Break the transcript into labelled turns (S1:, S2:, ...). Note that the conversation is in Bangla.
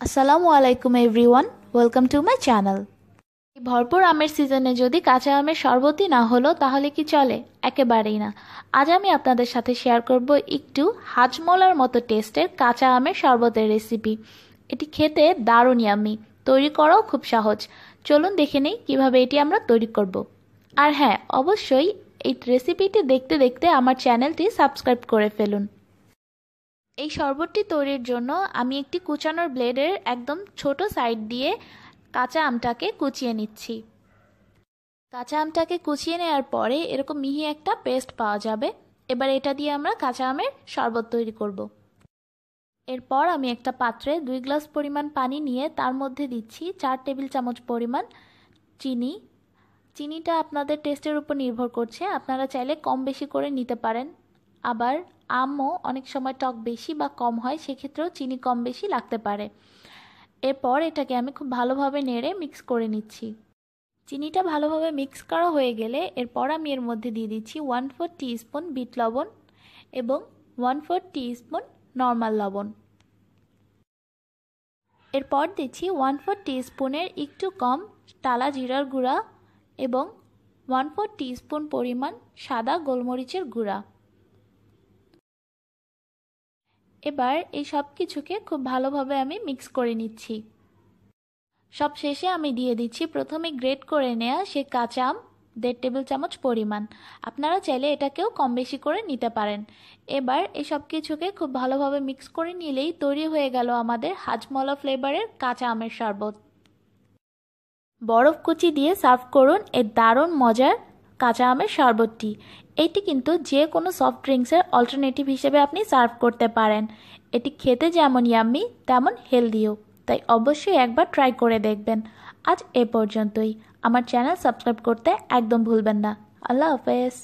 S1: আসসালামু আলাইকুম everyone welcome to my channel ভরপুর আমের সিজনে যদি কাঁচা আমের শরবতই না হলো, তাহলে কি চলে? একেবারেই না। আজ আমি আপনাদের সাথে শেয়ার করব একটু হাজমোলার মতো টেস্টের কাঁচা আমের শরবতের রেসিপি এটি খেতে দারুণ ইয়াম্মি তৈরি করাও খুব সহজ। চলুন দেখে নেই কীভাবে এটি আমরা তৈরি করব। আর হ্যাঁ অবশ্যই এই রেসিপিটি দেখতে দেখতে আমার চ্যানেলটি সাবস্ক্রাইব করে ফেলুন। এই শরবতটি তৈরির জন্য আমি একটি কুচানোর ব্লেডের একদম ছোট সাইড দিয়ে কাঁচা আমটাকে কুচিয়ে নিচ্ছি। কাঁচা আমটাকে কুচিয়ে নেওয়ার পরে এরকম মিহি একটা পেস্ট পাওয়া যাবে। এবার এটা দিয়ে আমরা কাঁচা আমের শরবত তৈরি করব। এরপর আমি একটা পাত্রে দুই গ্লাস পরিমাণ পানি নিয়ে তার মধ্যে দিচ্ছি চার টেবিল চামচ পরিমাণ চিনি। চিনিটা আপনাদের টেস্টের উপর নির্ভর করছে। আপনারা চাইলে কম বেশি করে নিতে পারেন। আবার আমও অনেক সময় টক বেশি বা কম হয়, সেক্ষেত্রেও চিনি কম বেশি লাগতে পারে। এরপর এটাকে আমি খুব ভালোভাবে নেড়ে মিক্স করে নিচ্ছি। চিনিটা ভালোভাবে মিক্স করা হয়ে গেলে এরপর আমি এর মধ্যে দিয়ে দিচ্ছি ওয়ান ফোর স্পুন বিট লবণ এবং ওয়ান ফোর স্পুন নর্মাল লবণ। এরপর দিচ্ছি ওয়ান ফোর স্পুনের একটু কম টালা জিরার গুঁড়া এবং ওয়ান ফোর স্পুন পরিমাণ সাদা গোলমরিচের গুঁড়া। এবার এই সব কিছুকে খুব ভালোভাবে আমি মিক্স করে নিচ্ছি। সব শেষে আমি দিয়ে দিচ্ছি প্রথমে গ্রেট করে নেওয়া সে কাঁচা আম, দেড় টেবিল চামচ পরিমাণ। আপনারা চাইলে এটাকেও কম বেশি করে নিতে পারেন। এবার এই সব কিছুকে খুব ভালোভাবে মিক্স করে নিলেই তৈরি হয়ে গেল আমাদের হাজমলা ফ্লেভারের কাঁচা আমের শরবত। বরফ কুচি দিয়ে সার্ভ করুন, এর দারুণ মজার কাঁচা আমের শরবতটি এটি কিন্তু যে কোনো সফট ড্রিঙ্কসের অল্টারনেটিভ হিসেবে আপনি সার্ভ করতে পারেন। এটি খেতে যেমন ইয়াম্মি তেমন হেলদিও তাই অবশ্যই একবার ট্রাই করে দেখবেন। আজ এ পর্যন্তই। আমার চ্যানেল সাবস্ক্রাইব করতে একদম ভুলবেন না। আল্লাহ হাফেজ।